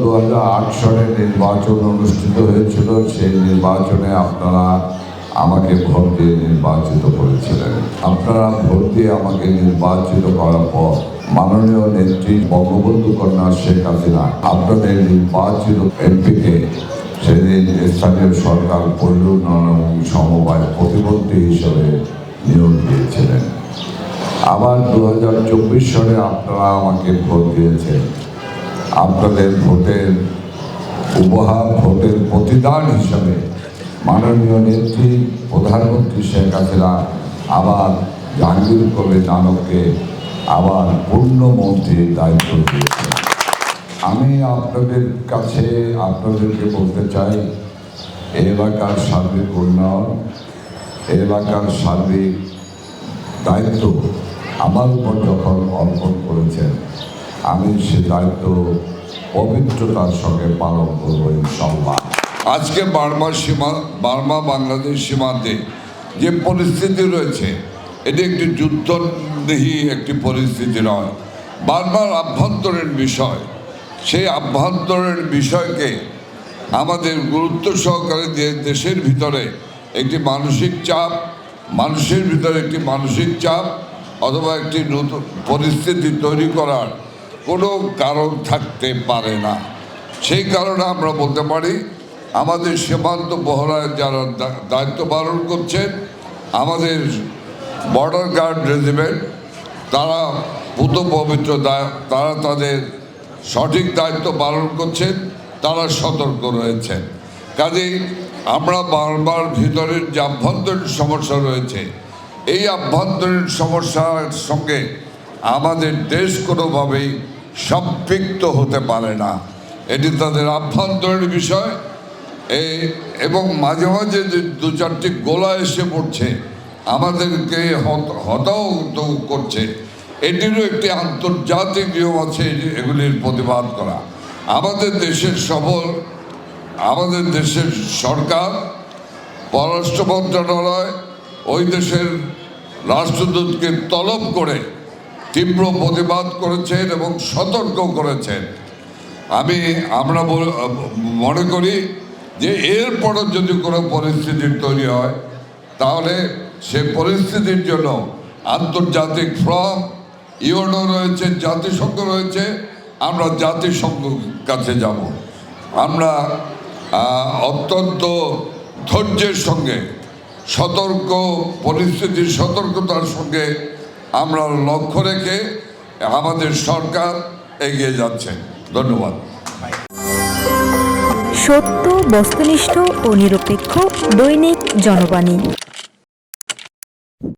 দু সালে নির্বাচন অনুষ্ঠিত হয়েছিল, সেই নির্বাচনে আপনারা আমাকে ভোট দিয়ে নির্বাচিত করেছিলেন। আপনারা ভোট দিয়ে আমাকে নির্বাচিত করার পর মাননীয় নেত্রী বঙ্গবন্ধু কন্যা শেখ হাসিনা আপনাদের নির্বাচিত এমপিকে সেদিন স্থানীয় সরকার এবং সমবায় প্রতিমন্ত্রী হিসেবে নিয়োগ দিয়েছিলেন। আবার দু হাজার চব্বিশ সালে আপনারা আমাকে ভোট দিয়েছেন। আপনাদের ভোটের উপহার, ভোটের প্রতিদান হিসাবে মাননীয় নেত্রী প্রধানমন্ত্রী শেখ হাসিনা আবার জাহাঙ্গীর কবির নানককে আবার পূর্ণমন্ত্রীর দায়িত্ব দিয়েছেন। আমি আপনাদের কাছে, আপনাদেরকে বলতে চাই, এলাকার সার্বিক উন্নয়ন, এলাকার সার্বিক দায়িত্ব আমার উপর যখন অর্পণ করেছেন আমি সে দায়িত্ব পবিত্রতার সঙ্গে পালন করব ইনশাল্লাহ আজকে বার্মা সীমা, বার্মা বাংলাদেশ সীমান্তে যে পরিস্থিতি রয়েছে, এটি একটি যুদ্ধদেহী একটি পরিস্থিতি নয়। বার্মার আভ্যন্তরীণ বিষয়, সেই আভ্যন্তরীণ বিষয়কে আমাদের গুরুত্ব সহকারে যে দেশের ভিতরে একটি মানসিক চাপ, মানুষের ভিতরে একটি মানসিক চাপ অথবা একটি নতুন পরিস্থিতি তৈরি করার কোনো কারণ থাকতে পারে না। সেই কারণে আমরা বলতে পারি, আমাদের সীমান্ত বহরায় যারা দায়িত্ব পালন করছেন, আমাদের বর্ডার গার্ড রেজিমেন্ট তারা পুত পবিত্র তারা তাদের সঠিক দায়িত্ব পালন করছেন, তারা সতর্ক রয়েছেন। কাজেই আমরা বারবার ভিতরের যে আভ্যন্তরীণ সমস্যা রয়েছে, এই আভ্যন্তরীণ সমস্যার সঙ্গে আমাদের দেশ কোনোভাবেই সম্পৃক্ত হতে পারে না। এটি তাদের আভ্যন্তরীণ বিষয়। এই এবং মাঝে মাঝে যে দু চারটি গোলা এসে পড়ছে, আমাদেরকে হত- হতাহত করছে। এটিরও একটি আন্তর্জাতিক নিয়ম আছে এগুলির প্রতিবাদ করা। আমাদের দেশের সফল, আমাদের দেশের সরকার, পররাষ্ট্র মন্ত্রণালয়, ওই দেশের রাষ্ট্রদূতকে তলব করে তীব্র প্রতিবাদ করেছেন এবং সতর্ক করেছেন। আমি, আমরা মনে করি যে এরপরও যদি কোনো পরিস্থিতি তৈরি হয়, তাহলে সে পরিস্থিতির জন্য আন্তর্জাতিক ফ্রম ইউনো রয়েছে, জাতিসংঘ রয়েছে, আমরা জাতিসংঘ কাছে যাব। আমরা অত্যন্ত ধৈর্যের সঙ্গে, সতর্ক পরিস্থিতির সতর্কতার সঙ্গে আমরা লক্ষ্য রেখে আমাদের সরকার এগিয়ে যাচ্ছে ধন্যবাদ। সত্য বস্তুনিষ্ঠ ও নিরপেক্ষ দৈনিক জনবাণী।